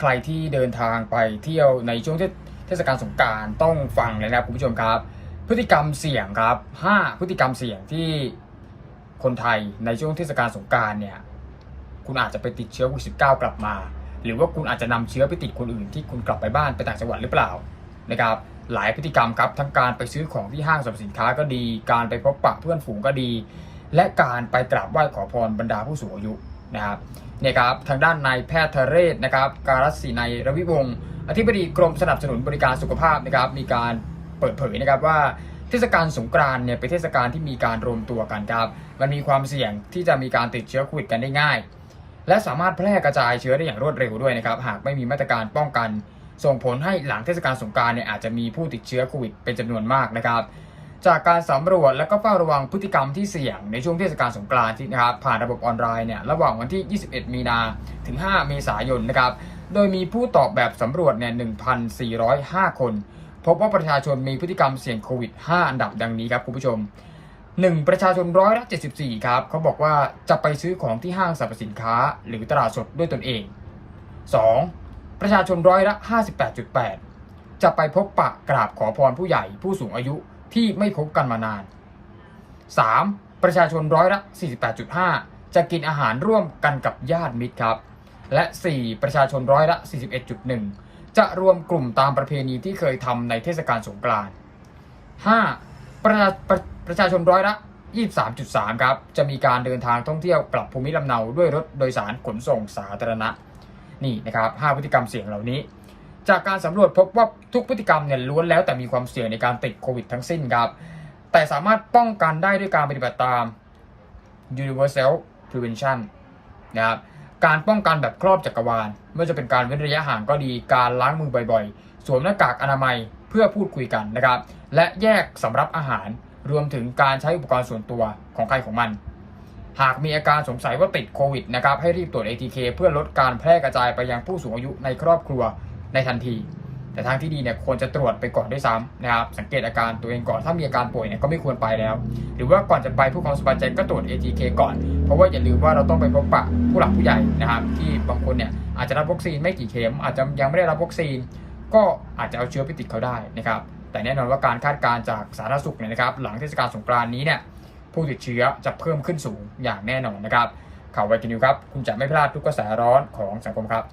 ใครที่เดินทางไปเที่ยวในช่วงเทศกาลสงการต้องฟังเลยนะครับคุณผู้ชมครับ พฤติกรรมเสี่ยงครับ 5 พฤติกรรมเสี่ยงที่คนไทยในช่วงเทศกาลสงการเนี่ยคุณอาจจะไปติดเชื้อโควิด19กลับมา หรือว่าคุณอาจจะนำเชื้อไปติดคนอื่นที่คุณกลับไปบ้านไปต่างจังหวัดหรือเปล่านะครับหลายพฤติกรรมครับทั้งการไปซื้อของที่ห้างสรรพสินค้าก็ดี การไปพบปะเพื่อนฝูงก็ดี และการไปกราบไหว้ขอพรบรรดาผู้สูงอายุ นะครับเนี่ยครับทางด้านนายแพทย์ทเรศนะครับการัศรีในยรวิวงศ์อธิบดีกรมสนับสนุนบริการสุขภาพนะครับมีการเปิดเผยนะครับว่าเทศกาลสงกรานต์เนี่ยเป็นเทศกาลที่มีการรวมตัวกันครับมันมีความเสี่ยงที่จะมีการติดเชื้อโควิดกันได้ง่าย และสามารถแพร่กระจายเชื้อได้อย่างรวดเร็วด้วยนะครับหากไม่มีมาตรการป้องกัน ส่งผลให้หลังเทศกาลสงกรานต์เนี่ยอาจจะมีผู้ติดเชื้อโควิดเป็นจำนวนมากนะครับ จากการสำรวจและก็เฝ้าระวังพฤติกรรมที่เสี่ยงในช่วงเทศกาลสงกรานต์นะครับผ่านระบบออนไลน์เนี่ยระหว่างวันที่ 21 มีนาถึง 5 เมษายนนะครับโดยมีผู้ตอบแบบสำรวจเนี่ย 1,405 คน พบว่าประชาชนมีพฤติกรรมเสี่ยงโควิด 5 อันดับดังนี้ครับคุณผู้ชม 1. ประชาชนร้อยละ74 ครับ เขาบอกว่าจะไปซื้อของที่ห้างสรรพสินค้า หรือตลาดสดด้วยตนเอง 2. ประชาชนร้อยละ 58.8 จะไปพบปะกราบขอพรผู้ใหญ่ผู้สูงอายุ ที่ไม่พบกันมานาน 3. ประชาชนร้อยละ 48.5 จะกินอาหารร่วมกันกับญาติมิตรครับ และ 4. ประชาชนร้อยละ 41.1 จะรวมกลุ่มตามประเพณีที่เคยทำในเทศกาลสงกรานต์ 5. ประชาประประชาชนร้อยละ 23.3 ครับ จะมีการเดินทางท่องเที่ยวกลับภูมิลำเนาด้วยรถโดยสารขนส่งสาธารณะ นี่นะครับ 5 พฤติกรรมเสี่ยงเหล่านี้ จากการสำรวจพบว่าทุกพฤติกรรมเนี่ยล้วนแล้วแต่มีความเสี่ยงในการติดโควิดทั้งสิ้นครับ แต่สามารถป้องกันได้ด้วยการปฏิบัติตาม universal prevention นะครับการป้องกันแบบครอบจักรวาลไม่ว่าจะเป็นการเว้นระยะห่างก็ดีการล้างมือบ่อยๆ สวมหน้ากากอนามัยเพื่อพูดคุยกันนะครับ และแยกสำรับอาหารรวมถึงการใช้อุปกรณ์ส่วนตัวของใครของมัน หากมีอาการสงสัยว่าติดโควิดนะครับให้รีบตรวจ ATK เพื่อลดการแพร่กระจายไปยังผู้สูงอายุในครอบครัว ในทันที แต่ทางที่ดีเนี่ยควรจะตรวจไปก่อนด้วยซ้ำนะครับสังเกตอาการตัวเองก่อนถ้ามีอาการป่วยเนี่ยก็ไม่ควรไปแล้ว หรือว่าก่อนจะไปผู้ความสบายใจก็ตรวจ ATK ก่อน เพราะว่าอย่าลืมว่าเราต้องไปพบปะผู้หลักผู้ใหญ่นะครับที่บางคนเนี่ยอาจจะรับวัคซีนไม่กี่เข็ม อาจจะยังไม่ได้รับวัคซีน ก็อาจจะเอาเชื้อไปติดเขาได้นะครับแต่แน่นอนว่าการคาดการณ์จากสาธารณสุขเนี่ยนะครับหลังเทศกาลสงกรานนี้เนี่ยผู้ติดเชื้อจะเพิ่มขึ้นสูงอย่างแน่นอนนะครับข่าวไวกินิวครับ คุณจะไม่พลาดทุกกระแสร้อนของสังคมครับ